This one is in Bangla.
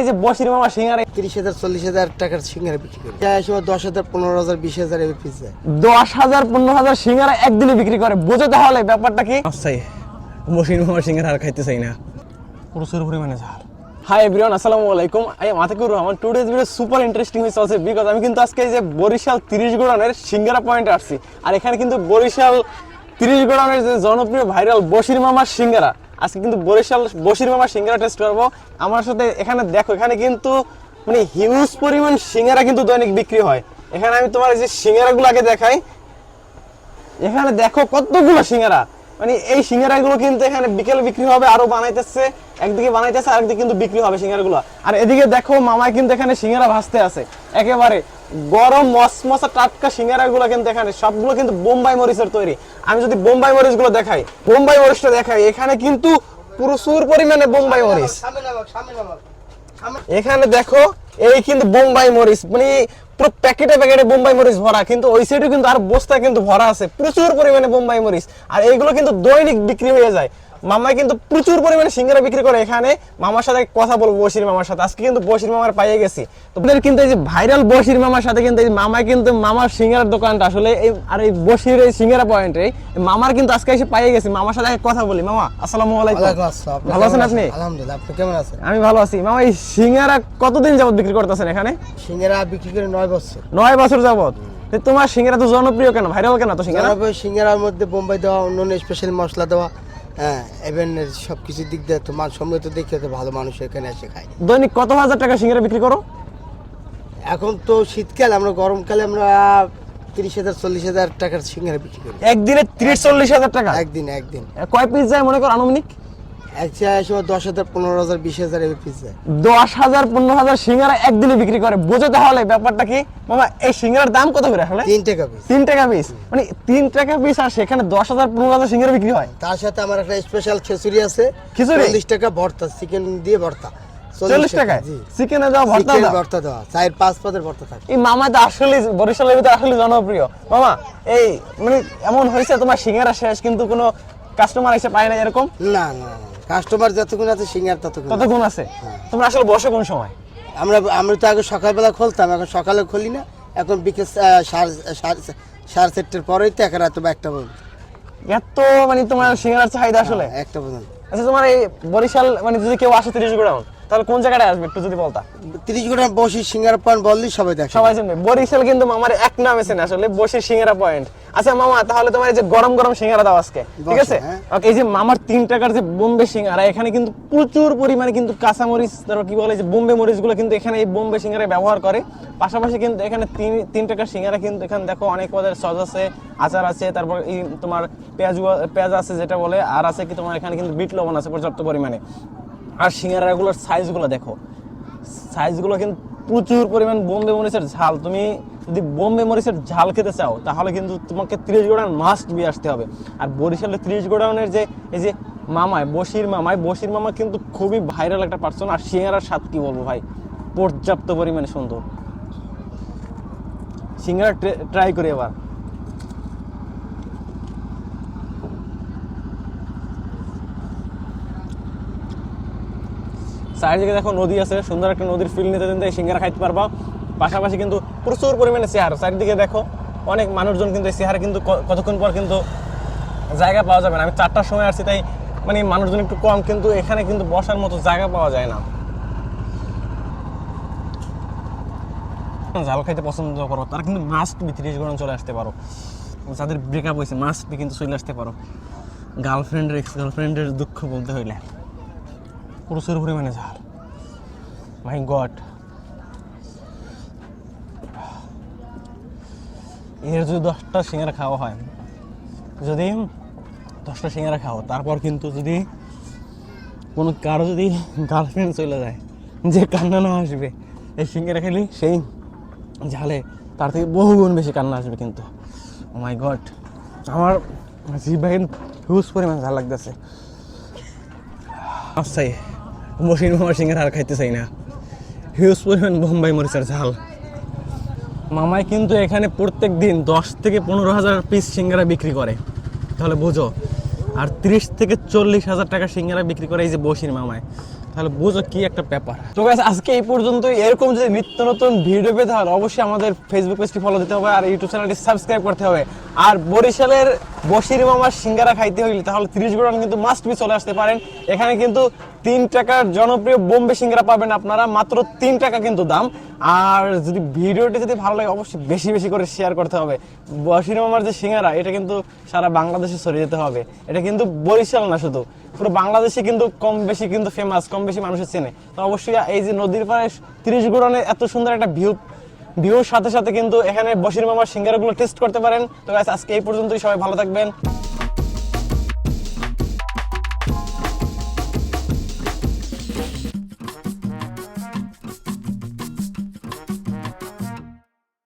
এই যে বসির মামা সিঙ্গারা তিরিশ হাজার চল্লিশ হাজার টাকার সিঙ্গারা বিক্রি করি। যায় সময় দশ হাজার পনেরো হাজার বিশ হাজার এবার পিস যায়। দশ হাজার পনেরো হাজার সিঙ্গারা একদিনে বিক্রি করে। বোঝো তাহলে ব্যাপারটা কি? আচ্ছাই বসির মামা সিঙ্গারা আর খাইতে চাই না। প্রচুর পরিমাণে ঝাল। হাই এভরিওয়ান আসসালামু আলাইকুম। I মাথাকুর Rahman today's video super interesting হয়েছে আছে বিকজ আমি কিন্তু আজকে এই যে বরিশাল তিরিশ গোড়ানের সিঙ্গারা পয়েন্টে আসছি আর এখানে কিন্তু বরিশাল তিরিশ গোড়ানের যে জনপ্রিয় ভাইরাল বসির মামার সিঙ্গারা আজকে কিন্তু বরিশাল বসির মামা সিঙ্গারা টেস্ট করব। আমার সাথে এখানে দেখো, এখানে কিন্তু মানে হিউজ পরিমাণ সিঙ্গারা কিন্তু দৈনিক বিক্রি হয়। এখানে আমি তোমার যে সিঙ্গারাগুলো আগে দেখাই। এখানে দেখো কতগুলো সিঙ্গারা। মানে এই সিঙ্গারাগুলো কিন্তু এখানে বিকেলে বিক্রি হবে, আরও বানাইতেছে, একদিকে বানাইতেছে, আরেকদিকে কিন্তু বিক্রি হবে সিঙ্গারাগুলো। আর এদিকে দেখো মামা কিন্তু এখানে সিঙ্গারা ভাজতে আছে। একেবারে গরম মসমসা টাটকা সিঙ্গারাগুলো কিন্তু এখানে, সবগুলো কিন্তু বোম্বাই মরিচের তৈরি। আমি যদি বোম্বাই মরিচগুলো দেখাই, বোম্বাই মরিচটা দেখাই, এখানে কিন্তু প্রচুর পরিমাণে বোম্বাই মরিচ। এখানে দেখো, এই কিন্তু বোম্বাই মরিচ মানে পুরো প্যাকেটে প্যাকেটে বোম্বাই মরিচ ভরা, কিন্তু ওই সাইডে কিন্তু আর বস্তা কিন্তু ভরা আছে, প্রচুর পরিমাণে বোম্বাই মরিচ। আর এইগুলো কিন্তু দৈনিক বিক্রি হয়ে যায়। মামা কিন্তু প্রচুর পরিমাণে সিঙ্গারা বিক্রি করে এখানে। মামার সাথে কথা বলব বসির মামার সাথে। আজকে কিন্তু বসির মামার পাইয়ে গেছি। তোমাদের কিন্তু এই যে ভাইরাল বসির মামার সাথে কিন্তু এই মামা কিন্তু মামার সিঙ্গারার দোকানটা আসলে এই আর এই বসির এই সিঙ্গারা পয়েন্টে মামার কিন্তু আজকে এসে পাইয়ে গেছি। মামার সাথে কথা বলি। মামা আসসালামু আলাইকুম। ভালো আছেন আপনি? আলহামদুলিল্লাহ আপনি কেমন আছেন? আমি ভালো আছি। মামা এই সিঙ্গারা কতদিন যাবত বিক্রি করতেছেন এখানে? সিঙ্গারা বিক্রি করে নয় বছর। নয় বছর যাবত তোমার সিঙ্গারা তো জনপ্রিয় কেন? ভাইরাল কেন তো সিঙ্গারা? সিঙ্গারার মধ্যে বোম্বাই দেওয়া অন্য স্পেশাল মশলা দেওয়া হ্যাঁ এভেন সব কিছুর দিক দিয়ে তো মান সম্মত দেখে তো ভালো মানুষ এখানে এসে খায়। দৈনিক কত হাজার টাকা সিঙ্গারা বিক্রি করো? এখন তো শীতকাল আমরা গরমকালে আমরা তিরিশ হাজার চল্লিশ হাজার টাকার সিঙ্গারা বিক্রি করি। একদিনে তিরিশ চল্লিশ হাজার টাকা? একদিন একদিন। কয় পিস যায় মনে করো আনুমানিক? দশ হাজার পনেরো হাজার বিশ হাজার এবার পিস। যায় দশ হাজার পনেরো হাজার সিঙ্গারা একদিনে বিক্রি করে। বোঝো তাহলে ব্যাপারটা কি? মামা এই সিঙ্গারার দাম কত করে আসলে? তিন টাকা পিস তিন টাকা পিস মানে তিন টাকা পিস আর সেখানে দশ হাজার পনেরো হাজার সিঙ্গারা বিক্রি হয়? তার সাথে আমার একটা স্পেশাল খিচুড়ি আছে। খিচুড়ি? চল্লিশ টাকা ভর্তা চিকেন দিয়ে ভর্তা। চল্লিশ টাকায়? চিকেনে দেওয়া ভর্তা চিকেন ভর্তা দেওয়া। চার পাঁচ ভর্তা থাকে। এই মামা তো আসলে বরিশালের ভিতরে আসলে জনপ্রিয়। মামা এই মানে এমন হয়েছে তোমার সিঙ্গারা শেষ কিন্তু কোনো কাস্টমার এসে পায় না এরকম? না না। কাস্টমার যতক্ষণ আছে সিঙ্গার ততক্ষণ ততক্ষণ আছে? তোমরা আসলে বসে কোন সময়? আমরা আমরা তো আগে সকালবেলা খুলতাম এখন সকালে খুলি না। এখন বিকেল সাড়ে চারটের পরেই তো একা রাত বা একটা পর্যন্ত। এত মানে তোমার সিঙ্গার চাহিদা আসলে? একটা পর্যন্ত। আচ্ছা তোমার এই বরিশাল মানে যদি কেউ আসে তিরিশ গোড়াউন তাহলে কোন আসবে একটু যদি বলতা? তিরিশ ঘণ্টা বসি সিঙ্গার পয়েন্ট বললেই সবাই দেখে। সবাই বরিশাল কিন্তু মামার এক নাম এসে আসলে বসে সিঙ্গারা পয়েন্ট। আচ্ছা মামা তাহলে তোমার এই যে গরম গরম সিঙ্গারা দাও আজকে ঠিক আছে? হ্যাঁ। ওকে এই যে মামার তিন টাকার যে বোম্বে সিঙ্গারা এখানে কিন্তু প্রচুর পরিমাণে কিন্তু কাঁচা মরিচ তারপর কি বলে যে বোম্বে মরিচগুলো কিন্তু এখানে এই বোম্বে সিঙ্গারা ব্যবহার করে। পাশাপাশি কিন্তু এখানে তিন তিন টাকার সিঙ্গারা কিন্তু এখানে দেখো অনেক পদের সস আছে আচার আছে তারপর এই তোমার পেঁয়াজ পেঁয়াজ আছে যেটা বলে আর আছে কি তোমার এখানে কিন্তু বিট লবণ আছে পর্যাপ্ত পরিমাণে। আর সিঙ্গারাগুলোর সাইজগুলো দেখো। সাইজগুলো কিন্তু প্রচুর পরিমাণ বোম্বে মরিচের ঝাল। তুমি যদি বোম্বে মরিচের ঝাল খেতে চাও, তাহলে কিন্তু তোমাকে তিরিশ গোডাউন মাস্ট বি আসতে হবে। আর বরিশালের ত্রিশ গোড়াউনের যে, এই যে মামায় বসির মামায় বসির মামা কিন্তু খুবই ভাইরাল একটা পার্সন আর সিঙ্গারার স্বাদ কি বলব ভাই? পর্যাপ্ত পরিমাণে সুন্দর। সিঙ্গারা ট্রাই করি এবার। চারিদিকে দেখো নদী আছে, সুন্দর একটা নদীর ফিল নিতে নিতে সিঙ্গারা খাইতে পারবা। পাশাপাশি কিন্তু প্রচুর পরিমাণে চেহার চারিদিকে দেখো অনেক মানুষজন কিন্তু এই চেহারা কিন্তু কতক্ষণ পর কিন্তু জায়গা পাওয়া যাবে না। আমি চারটার সময় আসছি, তাই মানে মানুষজন একটু কম, কিন্তু এখানে কিন্তু বসার মতো জায়গা পাওয়া যায় না। ঝাল খাইতে পছন্দ করো, তারা কিন্তু মাস্ট বি তিরিশ গরম চলে আসতে পারো। যাদের ব্রেকআপ হয়েছে মাস্ট বি কিন্তু চলে আসতে পারো। গার্লফ্রেন্ডের এক্স গার্লফ্রেন্ডের দুঃখ বলতে হইলে। প্রচুর পরিমাণে ঝাল মাই গড। এর যদি দশটা সিঙ্গারা খাওয়া হয়, যদি দশটা সিঙ্গারা খাও, তারপর কিন্তু যদি কোনো কারও যদি গার্লফ্রেন্ড চলে যায়, যে কান্না না আসবে, এই সিঙ্গারা খেলে সেই ঝালে তার থেকে বহু গুণ বেশি কান্না আসবে কিন্তু। মাই গড আমার জিভা হিউজ পরিমাণ ঝাল লাগতেছে। আচ্ছাই মশিন মামার আর খাইতে চাই না। হিউজ পরিমাণ বোম্বাই মরিচের ঝাল মামাই কিন্তু এখানে প্রত্যেক দিন দশ থেকে পনেরো হাজার পিস সিঙ্গারা বিক্রি করে তাহলে বোঝো আর তিরিশ থেকে চল্লিশ হাজার টাকা সিঙ্গারা বিক্রি করে এই যে বসির মামায় তাহলে বুঝো কি একটা ব্যাপার। তো গাইস আজকে এই পর্যন্ত এরকম যদি নিত্য নতুন ভিডিও পেতে হয় অবশ্যই আমাদের ফেসবুক পেজটি ফলো দিতে হবে, আর ইউটিউব চ্যানেলটি সাবস্ক্রাইব করতে হবে। আর বরিশালের বসির মামার সিঙ্গারা খাইতে হইলে তাহলে তিরিশ গোড়ান কিন্তু মাস্ট বি চলে আসতে পারেন। এখানে কিন্তু তিন টাকার জনপ্রিয় বোম্বে সিঙ্গারা পাবেন আপনারা, মাত্র তিন টাকা কিন্তু দাম। আর যদি ভিডিওটি যদি ভালো লাগে, অবশ্যই বেশি বেশি করে শেয়ার করতে হবে। বসির মামার যে সিঙ্গারা, এটা কিন্তু সারা বাংলাদেশে ছড়িয়ে যেতে হবে। এটা কিন্তু বরিশাল না শুধু, পুরো বাংলাদেশে কিন্তু কম বেশি কিন্তু ফেমাস কম বেশি মানুষের চেনে। তো অবশ্যই এই যে নদীর পাড়ে তিরিশ গুড়নে এত সুন্দর একটা ভিউ ভিউর সাথে সাথে কিন্তু এখানে বসির মামার সিঙ্গারাগুলো টেস্ট করতে পারেন। তো আজকে এই পর্যন্তই। সবাই ভালো থাকবেন।